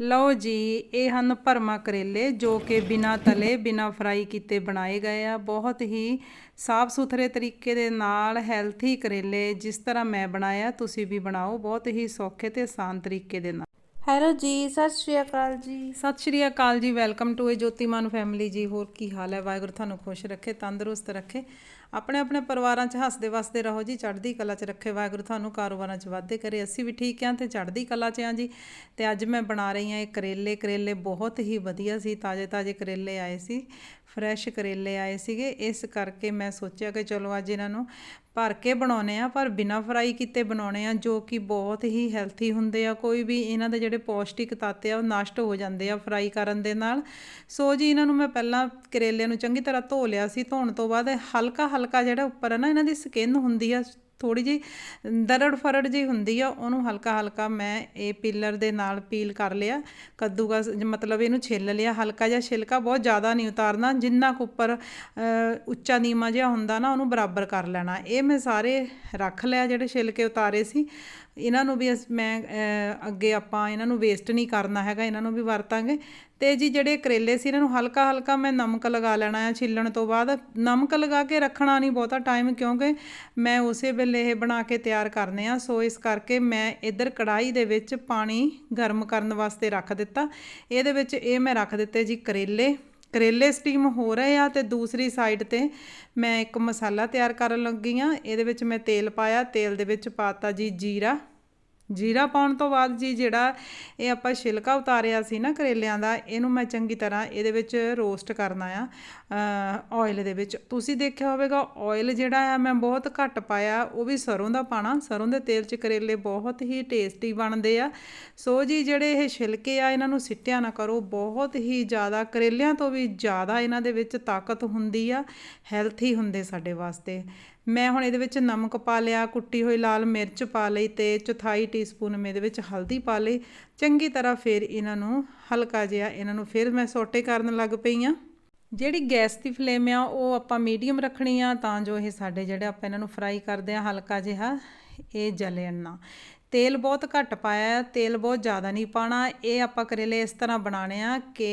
ਲਓ ਜੀ, ਇਹ ਹਨ ਭਰਮਾ ਕਰੇਲੇ ਜੋ ਕਿ ਬਿਨਾ ਤਲੇ, ਬਿਨਾ ਫਰਾਈ ਕੀਤੇ ਬਣਾਏ ਗਏ ਆ। ਬਹੁਤ ਹੀ ਸਾਫ਼ ਸੁਥਰੇ ਤਰੀਕੇ ਦੇ ਨਾਲ ਹੈਲਥੀ ਕਰੇਲੇ ਜਿਸ ਤਰ੍ਹਾਂ ਮੈਂ ਬਣਾਇਆ, ਤੁਸੀਂ ਵੀ ਬਣਾਓ। ਬਹੁਤ ਹੀ ਸੌਖੇ ਤੇ ਆਸਾਨ ਤਰੀਕੇ ਦੇ ਨਾਲ। ਹੈਲੋ ਜੀ, ਸਤਿ ਸ਼੍ਰੀ ਅਕਾਲ ਜੀ। ਸਤਿ ਸ਼੍ਰੀ ਅਕਾਲ ਜੀ, welcome to a Jotiman family ਜੀ। ਹੋਰ ਕੀ ਹਾਲ ਹੈ? ਵਾਹਿਗੁਰੂ ਤੁਹਾਨੂੰ ਖੁਸ਼ ਰੱਖੇ, ਤੰਦਰੁਸਤ ਰੱਖੇ। ਆਪਣੇ ਆਪਣੇ ਪਰਿਵਾਰਾਂ 'ਚ ਹੱਸਦੇ ਵਸਦੇ ਰਹੋ ਜੀ, ਚੜ੍ਹਦੀ ਕਲਾ 'ਚ ਰੱਖੇ। ਵਾਹਿਗੁਰੂ ਤੁਹਾਨੂੰ ਕਾਰੋਬਾਰਾਂ 'ਚ ਵਾਧੇ ਕਰੇ। ਅਸੀਂ ਵੀ ਠੀਕ ਆਂ ਤੇ ਚੜ੍ਹਦੀ ਕਲਾ 'ਚ ਆਂ ਜੀ। ਤੇ ਅੱਜ ਮੈਂ ਬਣਾ ਰਹੀ ਆਂ ਇਹ ਕਰੇਲੇ। ਕਰੇਲੇ ਬਹੁਤ ਹੀ ਵਧੀਆ ਸੀ ਤਾਜ਼ੇ ਤਾਜ਼ੇ ਕਰੇਲੇ ਆਏ ਸੀ। ਫਰੈਸ਼ ਕਰੇਲੇ ਆਏ ਸੀਗੇ, ਇਸ ਕਰਕੇ ਮੈਂ ਸੋਚਿਆ ਕਿ ਚਲੋ ਅੱਜ ਇਹਨਾਂ ਨੂੰ ਭਰ ਕੇ ਬਣਾਉਨੇ ਆ, ਪਰ ਬਿਨਾ ਫਰਾਈ ਕੀਤੇ ਬਣਾਉਣੇ ਆ, ਜੋ ਕਿ ਬਹੁਤ ਹੀ ਹੈਲਥੀ ਹੁੰਦੇ ਆ, ਕੋਈ ਵੀ ਇਹਨਾਂ ਦੇ ਜਿਹੜੇ ਪੌਸ਼ਟਿਕ ਤੱਤ ਆ, ਉਹ ਨਸ਼ਟ ਹੋ ਜਾਂਦੇ ਆ ਫਰਾਈ ਕਰਨ ਦੇ ਨਾਲ। ਸੋ ਜੀ, ਇਹਨਾਂ ਨੂੰ ਮੈਂ ਪਹਿਲਾਂ ਕਰੇਲਿਆਂ ਨੂੰ ਚੰਗੀ ਤਰ੍ਹਾਂ ਧੋ ਲਿਆ ਸੀ, ਧੋਣ ਤੋਂ ਬਾਅਦ ਹਲਕਾ ਹਲਕਾ ਜਿਹੜਾ ਉੱਪਰ ਹੈ ਨਾ, ਇਹਨਾਂ ਦੀ ਸਕਿਨ ਹੁੰਦੀ ਆ ਥੋੜੀ ਜੀ ਦਰੜ ਫਰੜ ਜੀ ਹੁੰਦੀ ਆ, ਉਹਨੂੰ ਹਲਕਾ ਹਲਕਾ ਮੈਂ ਇਹ ਪੀਲਰ ਦੇ ਨਾਲ ਪੀਲ ਕਰ ਲਿਆ। ਕੱਦੂਕਸ ਮਤਲਬ ਇਹਨੂੰ ਛਿੱਲ ਲਿਆ। ਹਲਕਾ ਜਿਹਾ ਛਿਲਕਾ ਬਹੁਤ ਜ਼ਿਆਦਾ ਨਹੀਂ ਉਤਾਰਨਾ, ਜਿੰਨਾ ਕੁ ਉੱਪਰ ਉੱਚਾ ਨੀਮਾ ਜਿਹਾ ਹੁੰਦਾ ਨਾ, ਉਹਨੂੰ ਬਰਾਬਰ ਕਰ ਲੈਣਾ। ਇਹ ਮੈਂ ਸਾਰੇ ਰੱਖ ਲਿਆ ਜਿਹੜੇ ਛਿਲਕੇ ਉਤਾਰੇ ਸੀ। ਇਹਨਾਂ ਨੂੰ ਵੀ ਮੈਂ ਅੱਗੇ ਆਪਾਂ ਇਹਨਾਂ ਨੂੰ ਵੇਸਟ ਨਹੀਂ ਕਰਨਾ ਹੈਗਾ, ਇਹਨਾਂ ਨੂੰ ਵੀ ਵਰਤਾਂਗੇ। ਤੇ ਜੀ ਜਿਹੜੇ ਕਰੇਲੇ ਸੀ, ਇਹਨਾਂ ਨੂੰ ਹਲਕਾ ਹਲਕਾ ਮੈਂ ਨਮਕ ਲਗਾ ਲੈਣਾ ਹੈ ਛਿੱਲਣ ਤੋਂ ਬਾਅਦ। ਨਮਕ ਲਗਾ ਕੇ ਰੱਖਣਾ ਨਹੀਂ ਬਹੁਤਾ ਟਾਈਮ ਕਿਉਂਕਿ ਮੈਂ ਉਸੇ ਵੇਲੇ ਇਹ ਬਣਾ ਕੇ ਤਿਆਰ ਕਰਨੇ ਆ। ਸੋ ਇਸ ਕਰਕੇ ਮੈਂ ਇੱਧਰ ਕੜਾਈ ਦੇ ਵਿੱਚ ਪਾਣੀ ਗਰਮ ਕਰਨ ਵਾਸਤੇ ਰੱਖ ਦਿੱਤਾ। ਇਹਦੇ ਵਿੱਚ ਇਹ ਮੈਂ ਰੱਖ ਦਿੱਤੇ ਜੀ ਕਰੇਲੇ। ਕਰੇਲੇ ਸਟੀਮ ਹੋ ਰਹੇ ਆ ਤੇ ਦੂਸਰੀ ਸਾਈਡ ਤੇ ਮੈਂ ਇੱਕ ਮਸਾਲਾ ਤਿਆਰ ਕਰਨ ਲੱਗੀ ਆ। ਇਹਦੇ ਵਿੱਚ ਮੈਂ ਤੇਲ ਪਾਇਆ। ਤੇਲ ਦੇ ਵਿੱਚ ਪਾਤਾ ਜੀ ਜੀਰਾ। ਜੀਰਾ ਪਾਉਣ ਤੋਂ ਬਾਅਦ ਜੀ ਜਿਹੜਾ ਇਹ ਆਪਾਂ ਛਿਲਕਾ ਉਤਾਰਿਆ ਸੀ ਨਾ ਕਰੇਲਿਆਂ ਦਾ, ਇਹਨੂੰ ਮੈਂ ਚੰਗੀ ਤਰ੍ਹਾਂ ਇਹਦੇ ਵਿੱਚ ਰੋਸਟ ਕਰਨਾ ਆ ਆਇਲ ਦੇ ਵਿੱਚ। ਤੁਸੀਂ ਦੇਖਿਆ ਹੋਵੇਗਾ ਆਇਲ ਜਿਹੜਾ ਆ ਮੈਂ ਬਹੁਤ ਘੱਟ ਪਾਇਆ, ਉਹ ਵੀ ਸਰੋਂ ਦਾ ਪਾਣਾ। ਸਰੋਂ ਦੇ ਤੇਲ 'ਚ ਕਰੇਲੇ ਬਹੁਤ ਹੀ ਟੇਸਟੀ ਬਣਦੇ ਆ। ਸੋ ਜੀ, ਜਿਹੜੇ ਇਹ ਛਿਲਕੇ ਆ, ਇਹਨਾਂ ਨੂੰ ਸਿੱਟਿਆ ਨਾ ਕਰੋ। ਬਹੁਤ ਹੀ ਜ਼ਿਆਦਾ, ਕਰੇਲਿਆਂ ਤੋਂ ਵੀ ਜ਼ਿਆਦਾ ਇਹਨਾਂ ਦੇ ਵਿੱਚ ਤਾਕਤ ਹੁੰਦੀ ਆ ਹੈਲਥੀ ਹੁੰਦੇ ਸਾਡੇ ਵਾਸਤੇ। ਮੈਂ ਹੁਣ ਇਹਦੇ ਵਿੱਚ ਨਮਕ ਪਾ ਲਿਆ, ਕੁੱਟੀ ਹੋਈ ਲਾਲ ਮਿਰਚ ਪਾ ਲਈ ਤੇ ਚੌਥਾਈ ਟੀਸਪੂਨ ਮੈਂ ਇਹਦੇ ਵਿੱਚ ਹਲਦੀ ਪਾ ਲਈ। ਚੰਗੀ ਤਰ੍ਹਾਂ ਫਿਰ ਇਹਨਾਂ ਨੂੰ ਹਲਕਾ ਜਿਹਾ ਇਹਨਾਂ ਨੂੰ ਫਿਰ ਮੈਂ ਸੋਟੇ ਕਰਨ ਲੱਗ ਪਈ ਆ ਜਿਹੜੀ ਗੈਸ ਦੀ ਫਲੇਮ ਆ, ਉਹ ਆਪਾਂ ਮੀਡੀਅਮ ਰੱਖਣੀ ਆ ਤਾਂ ਜੋ ਇਹ ਸਾਡੇ ਜਿਹੜੇ ਆਪਾਂ ਇਹਨਾਂ ਨੂੰ ਫਰਾਈ ਕਰਦੇ ਆ, ਹਲਕਾ ਜਿਹਾ ਇਹ ਜਲਣ ਨਾ। ਤੇਲ ਬਹੁਤ ਘੱਟ ਪਾਇਆ ਤੇਲ ਬਹੁਤ ਜ਼ਿਆਦਾ ਨਹੀਂ ਪਾਣਾ ਇਹ ਆਪਾਂ ਕਰੇਲੇ ਇਸ ਤਰ੍ਹਾਂ ਬਣਾਣੇ ਆ ਕਿ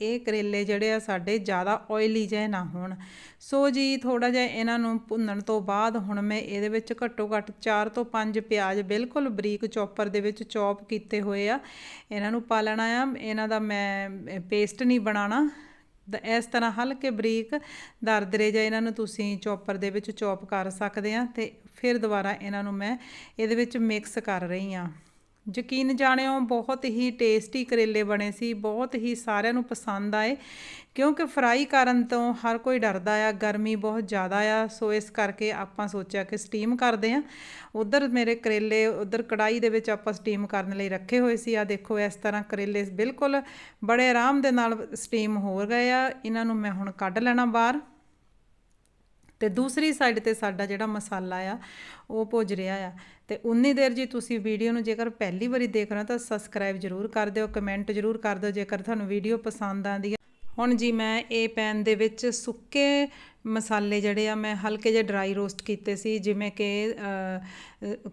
ਇਹ ਕਰੇਲੇ ਜਿਹੜੇ ਆ ਸਾਡੇ ਜ਼ਿਆਦਾ ਆਇਲੀ ਜਿਹੇ ਨਾ ਹੋਣ। ਸੋ ਜੀ ਥੋੜਾ ਜਿਹਾ ਇਹਨਾਂ ਨੂੰ ਭੁੰਨਣ ਤੋਂ ਬਾਅਦ ਹੁਣ ਮੈਂ ਇਹਦੇ ਵਿੱਚ ਘੱਟੋ ਘੱਟ 4 ਤੋਂ 5 ਪਿਆਜ਼ ਬਿਲਕੁਲ ਬਰੀਕ ਚੌਪਰ ਦੇ ਵਿੱਚ ਚੌਪ ਕੀਤੇ ਹੋਏ ਆ। ਇਹਨਾਂ ਨੂੰ ਪਾ ਲੈਣਾ ਆ। ਇਹਨਾਂ ਦਾ ਮੈਂ ਪੇਸਟ ਨਹੀਂ ਬਣਾਣਾ ਇਸ ਤਰ੍ਹਾਂ ਹਲਕੇ ਬਰੀਕ ਦਰਦਰੇ ਜਾਂ ਇਹਨਾਂ ਨੂੰ ਤੁਸੀਂ ਚੌਪਰ ਦੇ ਵਿੱਚ ਚੌਪ ਕਰ ਸਕਦੇ ਆ ਤੇ ਫਿਰ ਦੁਬਾਰਾ ਇਹਨਾਂ ਨੂੰ ਮੈਂ ਇਹਦੇ ਵਿੱਚ ਮਿਕਸ ਕਰ ਰਹੀ ਆ। ਯਕੀਨ ਜਾਣਿਓ, ਬਹੁਤ ਹੀ ਟੇਸਟੀ ਕਰੇਲੇ ਬਣੇ ਸੀ, ਬਹੁਤ ਹੀ ਸਾਰਿਆਂ ਨੂੰ ਪਸੰਦ ਆਏ, ਕਿਉਂਕਿ ਫਰਾਈ ਕਰਨ ਤੋਂ ਹਰ ਕੋਈ ਡਰਦਾ ਆ, ਗਰਮੀ ਬਹੁਤ ਜ਼ਿਆਦਾ ਆ, ਸੋ ਇਸ ਕਰਕੇ ਆਪਾਂ ਸੋਚਿਆ ਕਿ ਸਟੀਮ ਕਰਦੇ ਆ ਉਧਰ ਮੇਰੇ ਕਰੇਲੇ, ਉਧਰ ਕੜਾਈ ਦੇ ਵਿੱਚ ਆਪਾਂ ਸਟੀਮ ਕਰਨ ਲਈ ਰੱਖੇ ਹੋਏ ਸੀ। ਆ ਦੇਖੋ, ਇਸ ਤਰ੍ਹਾਂ ਕਰੇਲੇ ਬਿਲਕੁਲ ਬੜੇ ਆਰਾਮ ਦੇ ਨਾਲ ਸਟੀਮ ਹੋ ਗਏ ਆ। ਇਹਨਾਂ ਨੂੰ ਮੈਂ ਹੁਣ ਕੱਢ ਲੈਣਾ ਬਾਹਰ। ਤੇ ਦੂਸਰੀ ਸਾਈਡ ਤੇ ਸਾਡਾ ਜਿਹੜਾ ਮਸਾਲਾ ਆ, ਉਹ ਭੁੱਜ ਰਿਹਾ ਆ। ਤੇ ਉਨੀ ਦੇਰ ਜੀ ਤੁਸੀਂ ਵੀਡੀਓ ਨੂੰ ਜੇਕਰ ਪਹਿਲੀ ਵਾਰੀ ਦੇਖ ਰਹੇ ਹੋ ਤਾਂ ਸਬਸਕ੍ਰਾਈਬ ਜ਼ਰੂਰ ਕਰ ਦਿਓ ਕਮੈਂਟ ਜ਼ਰੂਰ ਕਰ ਦਿਓ ਜੇਕਰ ਤੁਹਾਨੂੰ ਵੀਡੀਓ ਪਸੰਦ ਆਂਦੀ ਹੈ ਹੁਣ ਜੀ ਮੈਂ ਇਹ ਪੈਨ ਦੇ ਵਿੱਚ ਸੁੱਕੇ ਮਸਾਲੇ ਜਿਹੜੇ ਆ, ਮੈਂ ਹਲਕੇ ਜਿਹੇ ਡਰਾਈ ਰੋਸਟ ਕੀਤੇ ਸੀ, ਜਿਵੇਂ ਕਿ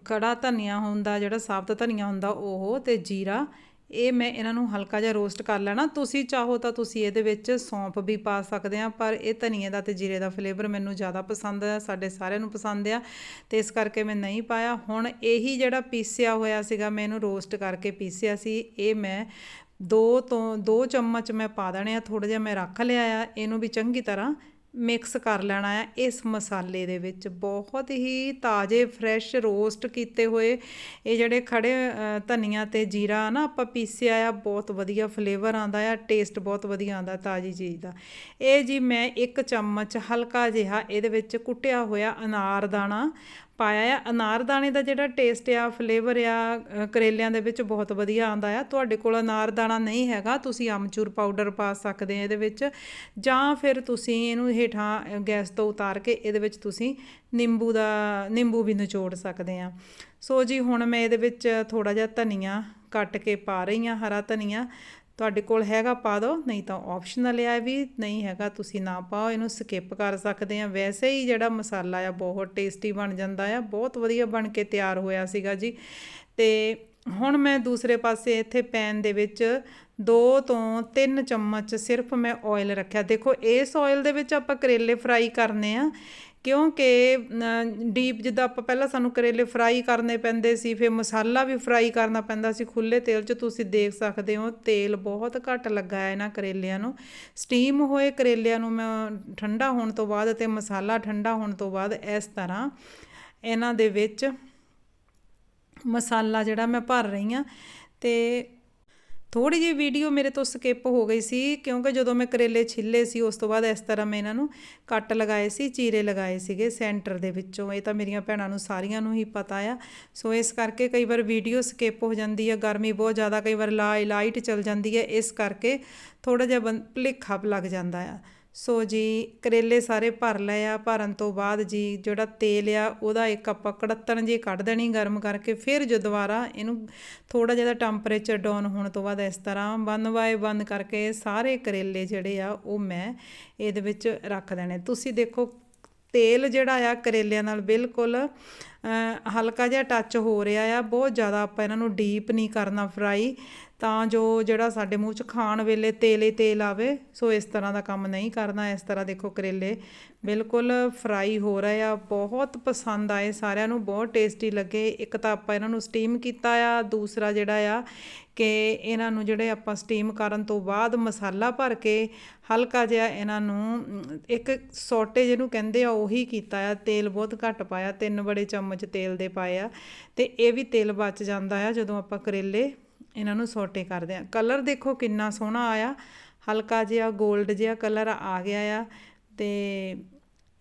ਕੜਾ ਧਨੀਆ ਹੁੰਦਾ, ਜਿਹੜਾ ਸਾਬਤ ਧਨੀਆ ਹੁੰਦਾ, ਉਹ ਤੇ ਜੀਰਾ ਇਹ ਮੈਂ ਇਹਨਾਂ ਨੂੰ ਹਲਕਾ ਜਿਹਾ ਰੋਸਟ ਕਰ ਲੈਣਾ। ਤੁਸੀਂ ਚਾਹੋ ਤਾਂ ਤੁਸੀਂ ਇਹਦੇ ਵਿੱਚ ਸੌਂਫ ਵੀ ਪਾ ਸਕਦੇ ਆ, ਪਰ ਇਹ ਧਨੀਏ ਦਾ ਤੇ ਜੀਰੇ ਦਾ ਫਲੇਵਰ ਮੈਨੂੰ ਜ਼ਿਆਦਾ ਪਸੰਦ ਆ, ਸਾਡੇ ਸਾਰਿਆਂ ਨੂੰ ਪਸੰਦ ਆ, ਤੇ ਇਸ ਕਰਕੇ ਮੈਂ ਨਹੀਂ ਪਾਇਆ। ਹੁਣ ਇਹੀ ਜਿਹੜਾ ਪੀਸਿਆ ਹੋਇਆ ਸੀਗਾ, ਮੈਂ ਇਹਨੂੰ ਰੋਸਟ ਕਰਕੇ ਪੀਸਿਆ ਸੀ। ਇਹ ਮੈਂ ਦੋ ਤੋਂ, ਦੋ ਚਮਚ ਮੈਂ ਪਾ ਦੇਣੇ ਆ ਥੋੜਾ ਜਿਹਾ ਮੈਂ ਰੱਖ ਲਿਆ ਆ, ਇਹਨੂੰ ਵੀ ਚੰਗੀ ਤਰ੍ਹਾਂ ਮਿਕਸ ਕਰ ਲੈਣਾ ਹੈ ਇਸ ਮਸਾਲੇ ਦੇ ਵਿੱਚ। ਬਹੁਤ ਹੀ ਤਾਜ਼ੇ ਫਰੈਸ਼ ਰੋਸਟ ਕੀਤੇ ਹੋਏ ਇਹ ਜਿਹੜੇ ਖੜੇ ਧਨੀਆ ਤੇ ਜੀਰਾ ਨਾ ਆਪਾਂ ਪੀਸਿਆ ਆ, ਬਹੁਤ ਵਧੀਆ ਫਲੇਵਰ ਆਂਦਾ ਆ ਟੇਸਟ ਬਹੁਤ ਵਧੀਆ ਆਂਦਾ ਤਾਜ਼ੀ ਚੀਜ਼ ਦਾ। ਇਹ ਜੀ ਮੈਂ ਇੱਕ ਚਮਚ ਹਲਕਾ ਜਿਹਾ ਇਹਦੇ ਵਿੱਚ ਕੁੱਟਿਆ ਹੋਇਆ ਅਨਾਰ ਦਾਣਾ ਪਾਇਆ ਆ। ਅਨਾਰਦਾਣੇ ਦਾ ਜਿਹੜਾ ਟੇਸਟ ਆ ਫਲੇਵਰ ਆ ਕਰੇਲਿਆਂ ਦੇ ਵਿੱਚ ਬਹੁਤ ਵਧੀਆ ਆਉਂਦਾ ਆ। ਤੁਹਾਡੇ ਕੋਲ ਅਨਾਰਦਾਣਾ ਨਹੀਂ ਹੈਗਾ, ਤੁਸੀਂ ਅਮਚੂਰ ਪਾਊਡਰ ਪਾ ਸਕਦੇ ਆ ਇਹਦੇ ਵਿੱਚ। ਜਾਂ ਫਿਰ ਤੁਸੀਂ ਇਹਨੂੰ ਹੇਠਾਂ ਗੈਸ ਤੋਂ ਉਤਾਰ ਕੇ ਇਹਦੇ ਵਿੱਚ ਤੁਸੀਂ ਨਿੰਬੂ ਦਾ, ਨਿੰਬੂ ਵੀ ਨਿਚੋੜ ਸਕਦੇ ਆ। ਸੋ ਜੀ, ਹੁਣ ਮੈਂ ਇਹਦੇ ਵਿੱਚ ਥੋੜਾ ਜਿਹਾ ਧਨੀਆ ਕੱਟ ਕੇ ਪਾ ਰਹੀ ਆ ਹਰਾ ਧਨੀਆ। ਤੁਹਾਡੇ ਕੋਲ ਹੈਗਾ ਪਾ ਦਿਓ, ਨਹੀਂ ਤਾਂ ਆਪਸ਼ਨਲ ਹੈ ਵੀ, ਨਹੀਂ ਹੈਗਾ ਤੁਸੀਂ ਨਾ ਪਾਓ, ਇਹਨੂੰ ਸਕਿਪ ਕਰ ਸਕਦੇ ਆ। ਵੈਸੇ ਹੀ ਜਿਹੜਾ ਮਸਾਲਾ ਆ, ਬਹੁਤ ਟੇਸਟੀ ਬਣ ਜਾਂਦਾ ਆ, ਬਹੁਤ ਵਧੀਆ ਬਣ ਕੇ ਤਿਆਰ ਹੋਇਆ ਸੀਗਾ ਜੀ। ਤੇ ਹੁਣ ਮੈਂ ਦੂਸਰੇ ਪਾਸੇ ਇੱਥੇ ਪੈਨ ਦੇ ਵਿੱਚ 2 ਤੋਂ 3 ਚਮਚ ਸਿਰਫ ਮੈਂ ਆਇਲ ਰੱਖਿਆ। ਦੇਖੋ, ਇਸ ਆਇਲ ਦੇ ਵਿੱਚ ਆਪਾਂ ਕਰੇਲੇ ਫਰਾਈ ਕਰਨੇ ਆ। ਕਿਉਂਕਿ ਡੀਪ ਜਿੱਦਾਂ ਆਪਾਂ ਪਹਿਲਾਂ ਸਾਨੂੰ ਕਰੇਲੇ ਫਰਾਈ ਕਰਨੇ ਪੈਂਦੇ ਸੀ, ਫਿਰ ਮਸਾਲਾ ਵੀ ਫਰਾਈ ਕਰਨਾ ਪੈਂਦਾ ਸੀ ਖੁੱਲੇ ਤੇਲ 'ਚ, ਤੁਸੀਂ ਦੇਖ ਸਕਦੇ ਹੋ ਤੇਲ ਬਹੁਤ ਘੱਟ ਲੱਗਾ ਹੈ ਇਹਨਾਂ ਕਰੇਲਿਆਂ ਨੂੰ। ਸਟੀਮ ਹੋਏ ਕਰੇਲਿਆਂ ਨੂੰ ਮੈਂ ਠੰਡਾ ਹੋਣ ਤੋਂ ਬਾਅਦ ਤੇ ਮਸਾਲਾ ਠੰਡਾ ਹੋਣ ਤੋਂ ਬਾਅਦ ਇਸ ਤਰ੍ਹਾਂ ਇਹਨਾਂ ਦੇ ਵਿੱਚ ਮਸਾਲਾ ਜਿਹੜਾ ਮੈਂ ਭਰ ਰਹੀ ਹਾਂ। ਤੇ ਥੋੜੀ ਜਿਹੀ ਵੀਡੀਓ ਮੇਰੇ ਤੋਂ ਸਕਿਪ ਹੋ ਗਈ ਸੀ, ਕਿਉਂਕਿ ਜਦੋਂ ਮੈਂ ਕਰੇਲੇ ਛਿੱਲੇ ਸੀ, ਉਸ ਤੋਂ ਬਾਅਦ ਇਸ ਤਰ੍ਹਾਂ ਮੈਂ ਇਹਨਾਂ ਨੂੰ ਕੱਟ ਲਗਾਏ ਸੀ, ਚੀਰੇ ਲਗਾਏ ਸੀਗੇ ਸੈਂਟਰ ਦੇ ਵਿੱਚੋਂ। ਇਹ ਤਾਂ ਮੇਰੀਆਂ ਭੈਣਾਂ ਨੂੰ ਸਾਰੀਆਂ ਨੂੰ ਹੀ ਪਤਾ ਆ। ਸੋ ਇਸ ਕਰਕੇ ਕਈ ਵਾਰ ਵੀਡੀਓ ਸਕਿਪ ਹੋ ਜਾਂਦੀ ਆ, ਗਰਮੀ ਬਹੁਤ ਜ਼ਿਆਦਾ ਕਈ ਵਾਰ ਲਾ ਲਾਈਟ ਚਲ ਜਾਂਦੀ ਹੈ ਇਸ ਕਰਕੇ ਥੋੜਾ ਜਿਹਾ ਬੰ ਭੁਲੇਖਾ ਲੱਗ ਜਾਂਦਾ ਆ। ਸੋ ਜੀ, ਕਰੇਲੇ ਸਾਰੇ ਭਰ ਲਏ ਆ, ਭਰਨ ਤੋਂ ਬਾਅਦ ਜੀ ਜਿਹੜਾ ਤੇਲ ਆ, ਉਹਦਾ ਇੱਕ ਆਪਾਂ ਕੜੱਤਣ ਜੀ ਕੱਢ ਦੇਣੀ ਗਰਮ ਕਰਕੇ, ਫਿਰ ਜੋ ਦੁਬਾਰਾ ਇਹਨੂੰ ਥੋੜਾ ਜਿਹਾ ਟੈਂਪਰੇਚਰ ਡਾਊਨ ਹੋਣ ਤੋਂ ਬਾਅਦ ਇਸ ਤਰ੍ਹਾਂ ਬੰਦ ਬਾਏ ਬੰਦ ਕਰਕੇ ਸਾਰੇ ਕਰੇਲੇ ਜਿਹੜੇ ਆ, ਉਹ ਮੈਂ ਇਹਦੇ ਵਿੱਚ ਰੱਖ ਦੇਣੇ। ਤੁਸੀਂ ਦੇਖੋ, ਤੇਲ ਜਿਹੜਾ ਆ ਕਰੇਲਿਆਂ ਨਾਲ ਬਿਲਕੁਲ ਹਲਕਾ ਜਿਹਾ ਟੱਚ ਹੋ ਰਿਹਾ ਆ, ਬਹੁਤ ਜ਼ਿਆਦਾ ਆਪਾਂ ਇਹਨਾਂ ਨੂੰ ਡੀਪ ਨਹੀਂ ਕਰਨਾ ਫਰਾਈ ਤਾਂ ਜੋ ਜਿਹੜਾ ਸਾਡੇ ਮੂੰਹ 'ਚ ਖਾਣ ਵੇਲੇ ਤੇਲ ਹੀ ਤੇਲ ਆਵੇ, ਸੋ ਇਸ ਤਰ੍ਹਾਂ ਦਾ ਕੰਮ ਨਹੀਂ ਕਰਨਾ, ਇਸ ਤਰ੍ਹਾਂ ਦੇਖੋ ਕਰੇਲੇ ਬਿਲਕੁਲ ਫਰਾਈ ਹੋ ਰਹੇ ਆ, ਬਹੁਤ ਪਸੰਦ ਆਏ ਸਾਰਿਆਂ ਨੂੰ, ਬਹੁਤ ਟੇਸਟੀ ਲੱਗੇ, ਇੱਕ ਤਾਂ ਆਪਾਂ ਇਹਨਾਂ ਨੂੰ ਸਟੀਮ ਕੀਤਾ ਆ, ਦੂਸਰਾ ਜਿਹੜਾ ਆ ਕਿ ਇਹਨਾਂ ਨੂੰ ਜਿਹੜੇ ਆਪਾਂ ਸਟੀਮ ਕਰਨ ਤੋਂ ਬਾਅਦ ਮਸਾਲਾ ਭਰ ਕੇ ਹਲਕਾ ਜਿਹਾ ਇਹਨਾਂ ਨੂੰ, ਇੱਕ ਸੋਟੇ ਜਿਹਨੂੰ ਕਹਿੰਦੇ ਆ, ਉਹੀ ਕੀਤਾ ਆ, ਤੇਲ ਬਹੁਤ ਘੱਟ ਪਾਇਆ, ਤਿੰਨ ਬੜੇ ਚਮਚ ਤੇਲ ਦੇ ਪਾਏ ਆ ਤੇ ਇਹ ਵੀ ਤੇਲ ਬਚ ਜਾਂਦਾ ਆ ਜਦੋਂ ਆਪਾਂ ਕਰੇਲੇ ਇਹਨਾਂ ਨੂੰ ਸੋਟੇ ਕਰਦੇ ਆ। ਕਲਰ ਦੇਖੋ ਕਿੰਨਾ ਸੋਹਣਾ ਆਇਆ, ਹਲਕਾ ਜਿਹਾ 골ਡ ਜਿਹਾ ਕਲਰ ਆ ਗਿਆ ਆ ਤੇ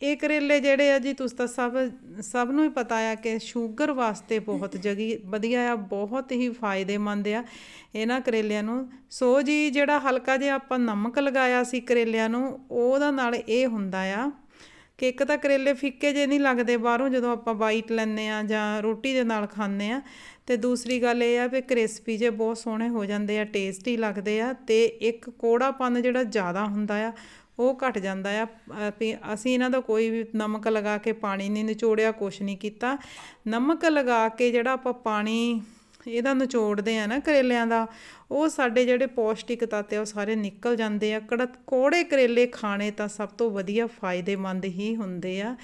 ਇਹ ਕਰੇਲੇ ਜਿਹੜੇ ਆ ਜੀ ਤੁਸੀਂ ਤਾਂ ਸਭ ਸਭ ਨੂੰ ਹੀ ਪਤਾ ਆ ਕਿ ਸ਼ੂਗਰ ਵਾਸਤੇ ਬਹੁਤ ਜਗੀ, ਵਧੀਆ ਆ, ਬਹੁਤ ਹੀ ਫਾਇਦੇਮੰਦ ਆ ਇਹਨਾਂ ਕਰੇਲਿਆਂ ਨੂੰ। ਸੋ ਜੀ ਜਿਹੜਾ ਹਲਕਾ ਜਿਹਾ ਆਪਾਂ ਨਮਕ ਲਗਾਇਆ ਸੀ ਕਰੇਲਿਆਂ ਨੂੰ, ਉਹਦਾ ਨਾਲ ਇਹ ਹੁੰਦਾ ਆ ਕਿ ਇੱਕ ਤਾਂ ਕਰੇਲੇ ਫਿੱਕੇ ਜੇ ਨਹੀਂ ਲੱਗਦੇ ਬਾਹਰੋਂ ਜਦੋਂ ਆਪਾਂ ਬਾਈਟ ਲੈਂਦੇ ਆ ਜਾਂ ਰੋਟੀ ਦੇ ਨਾਲ ਖਾਂਦੇ ਆ ਤੇ ਦੂਸਰੀ ਗੱਲ ਇਹ ਆ ਵੀ ਕ੍ਰਿਸਪੀ ਜੇ ਬਹੁਤ ਸੋਹਣੇ ਹੋ ਜਾਂਦੇ ਆ ਟੇਸਟੀ ਲੱਗਦੇ ਆ ਤੇ ਇੱਕ ਕੋੜਾਪਨ ਜਿਹੜਾ ਜ਼ਿਆਦਾ ਹੁੰਦਾ ਆ, ਉਹ ਘਟ ਜਾਂਦਾ ਆ। ਵੀ ਅਸੀਂ ਇਹਨਾਂ ਦਾ ਕੋਈ ਵੀ ਨਮਕ ਲਗਾ ਕੇ ਪਾਣੀ ਨਹੀਂ ਨਿਚੋੜਿਆ, ਕੁਛ ਨਹੀਂ ਕੀਤਾ। ਨਮਕ ਲਗਾ ਕੇ ਜਿਹੜਾ ਆਪਾਂ ਪਾਣੀ ਇਹਦਾ ਨਿਚੋੜਦੇ ਆ ਨਾ ਕਰੇਲਿਆਂ ਦਾ, ਉਹ ਸਾਡੇ ਜਿਹੜੇ ਪੌਸ਼ਟਿਕ ਤੱਤ ਆ, ਉਹ ਸਾਰੇ ਨਿਕਲ ਜਾਂਦੇ ਆ। ਕੜ ਕੋੜੇ ਕਰੇਲੇ ਖਾਣੇ ਤਾਂ ਸਭ ਤੋਂ ਵਧੀਆ ਫਾਇਦੇਮੰਦ ਹੀ ਹੁੰਦੇ ਆ,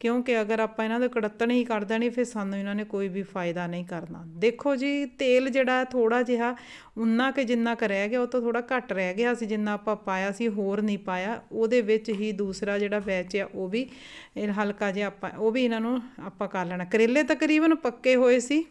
ਕਿਉਂਕਿ ਅਗਰ ਆਪਾਂ ਇਹਨਾਂ ਦੇ ਕੜੱਤਣ ਹੀ ਕਰ ਦੇਣੀ, ਫਿਰ ਸਾਨੂੰ ਇਹਨਾਂ ਨੇ ਕੋਈ ਵੀ ਫਾਇਦਾ ਨਹੀਂ ਕਰਨਾ। ਦੇਖੋ ਜੀ, ਤੇਲ ਜਿਹੜਾ ਥੋੜਾ ਜਿਹਾ, ਉਨਾ ਕਿ ਜਿੰਨਾ ਕੁ ਰਹਿ ਗਿਆ, ਉਹ ਤੋਂ ਥੋੜਾ ਘੱਟ ਰਹਿ ਗਿਆ ਸੀ, ਜਿੰਨਾ ਆਪਾਂ ਪਾਇਆ ਸੀ, ਹੋਰ ਨਹੀਂ ਪਾਇਆ। ਉਹਦੇ ਵਿੱਚ ਹੀ ਦੂਸਰਾ ਜਿਹੜਾ ਬੈਚ ਆ, ਉਹ ਵੀ ਇਹ ਹਲਕਾ ਜਿਹਾ ਆਪਾਂ, ਉਹ ਵੀ ਇਹਨਾਂ ਨੂੰ ਆਪਾਂ ਕਰ ਲੈਣਾ। ਕਰੇਲੇ ਤਕਰੀਬਨ ਪੱਕੇ ਹੋਏ ਸੀ।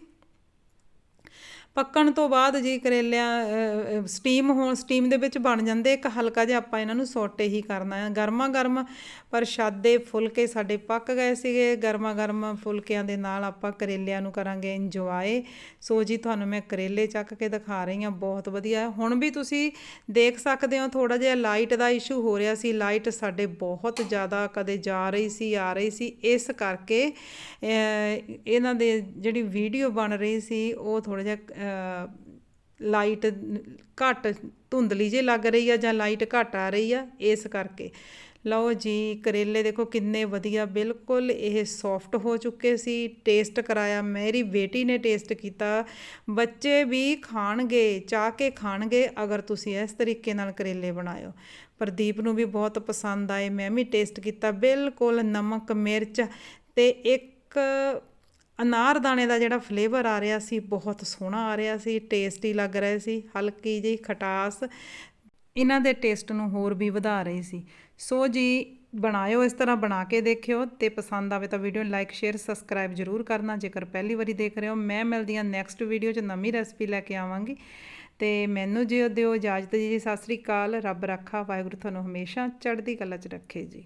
ਪੱਕਣ ਤੋਂ ਬਾਅਦ ਜੀ ਕਰੇਲਿਆਂ ਸਟੀਮ ਹੋਣ ਸਟੀਮ ਦੇ ਵਿੱਚ ਬਣ ਜਾਂਦੇ, ਇੱਕ ਹਲਕਾ ਜਿਹਾ ਆਪਾਂ ਇਹਨਾਂ ਨੂੰ ਸੋਟੇ ਹੀ ਕਰਨਾ ਹੈ। ਗਰਮਾ ਗਰਮ ਪ੍ਰਸ਼ਾਦੇ ਫੁਲਕੇ ਸਾਡੇ ਪੱਕ ਗਏ ਸੀਗੇ। ਗਰਮਾ ਗਰਮ ਫੁਲਕਿਆਂ ਦੇ ਨਾਲ ਆਪਾਂ ਕਰੇਲਿਆਂ ਨੂੰ ਕਰਾਂਗੇ ਇੰਜੋਏ ਸੋ ਜੀ, ਤੁਹਾਨੂੰ ਮੈਂ ਕਰੇਲੇ ਚੱਕ ਕੇ ਦਿਖਾ ਰਹੀ ਹਾਂ, ਬਹੁਤ ਵਧੀਆ। ਹੁਣ ਵੀ ਤੁਸੀਂ ਦੇਖ ਸਕਦੇ ਹੋ ਥੋੜਾ ਜਿਹਾ ਲਾਈਟ ਦਾ ਇਸ਼ੂ ਹੋ ਰਿਹਾ ਸੀ। ਲਾਈਟ ਸਾਡੇ ਬਹੁਤ ਜ਼ਿਆਦਾ ਕਦੇ ਜਾ ਰਹੀ ਸੀ, ਆ ਰਹੀ ਸੀ। ਇਸ ਕਰਕੇ ਇਹਨਾਂ ਦੇ ਜਿਹੜੀ ਵੀਡੀਓ ਬਣ ਰਹੀ ਸੀ, ਉਹ ਥੋੜਾ ਜਿਹਾ ਲਾਈਟ ਘੱਟ ਧੁੰਦਲੀ ਜੇ ਲੱਗ ਰਹੀ ਆ ਜਾਂ ਲਾਈਟ ਘੱਟ ਆ ਰਹੀ ਆ, ਇਸ ਕਰਕੇ। ਲਓ ਜੀ, ਕਰੇਲੇ ਦੇਖੋ ਕਿੰਨੇ ਵਧੀਆ, ਬਿਲਕੁਲ ਇਹ ਸੌਫਟ ਹੋ ਚੁੱਕੇ ਸੀ ਟੇਸਟ ਕਰਾਇਆ। ਮੇਰੀ ਬੇਟੀ ਨੇ ਟੇਸਟ ਕੀਤਾ। ਬੱਚੇ ਵੀ ਖਾਣਗੇ, ਚਾਹ ਕੇ ਖਾਣਗੇ, ਅਗਰ ਤੁਸੀਂ ਇਸ ਤਰੀਕੇ ਨਾਲ ਕਰੇਲੇ ਬਣਾਇਓ। ਪ੍ਰਦੀਪ ਨੂੰ ਵੀ ਬਹੁਤ ਪਸੰਦ ਆਏ, ਮੈਂ ਵੀ ਟੇਸਟ ਕੀਤਾ। ਬਿਲਕੁਲ ਨਮਕ, ਮਿਰਚ ਤੇ ਇੱਕ ਅਨਾਰਦਾਣੇ ਦਾ ਜਿਹੜਾ ਫਲੇਵਰ ਆ ਰਿਹਾ ਸੀ, ਬਹੁਤ ਸੋਹਣਾ ਆ ਰਿਹਾ ਸੀ ਟੇਸਟੀ ਲੱਗ ਰਿਹਾ ਸੀ, ਹਲਕੀ ਜਿਹੀ ਖਟਾਸ। ਇਹਨਾਂ ਦੇ ਟੇਸਟ ਨੂੰ ਹੋਰ ਵੀ ਵਧਾ ਰਹੀ ਸੀ। ਸੋ ਜੀ, ਬਣਾਇਓ, ਇਸ ਤਰ੍ਹਾਂ ਬਣਾ ਕੇ ਦੇਖਿਓ ਤੇ ਪਸੰਦ ਆਵੇ ਤਾਂ ਵੀਡੀਓ ਨੂੰ ਲਾਈਕ ਸ਼ੇਅਰ ਸਬਸਕ੍ਰਾਈਬ ਜ਼ਰੂਰ ਕਰਨਾ। ਜੇਕਰ ਪਹਿਲੀ ਵਾਰੀ ਦੇਖ ਰਹੇ ਹੋ, ਮੈਂ ਮਿਲਦੀ ਹਾਂ ਨੈਕਸਟ ਵੀਡੀਓ 'ਚ ਨਵੀਂ ਰੈਸਪੀ ਲੈ ਕੇ ਆਵਾਂਗੀ। ਤੇ ਮੈਨੂੰ ਜੀ ਦਿਓ ਇਜਾਜ਼ਤ ਜੀ, ਸਤਿ ਸ੍ਰੀ ਅਕਾਲ, ਰੱਬ ਰੱਖਾ, ਵਾਹਿਗੁਰੂ ਤੁਹਾਨੂੰ ਹਮੇਸ਼ਾ ਚੜ੍ਹਦੀ ਕਲਾ 'ਚ ਰੱਖੇ ਜੀ।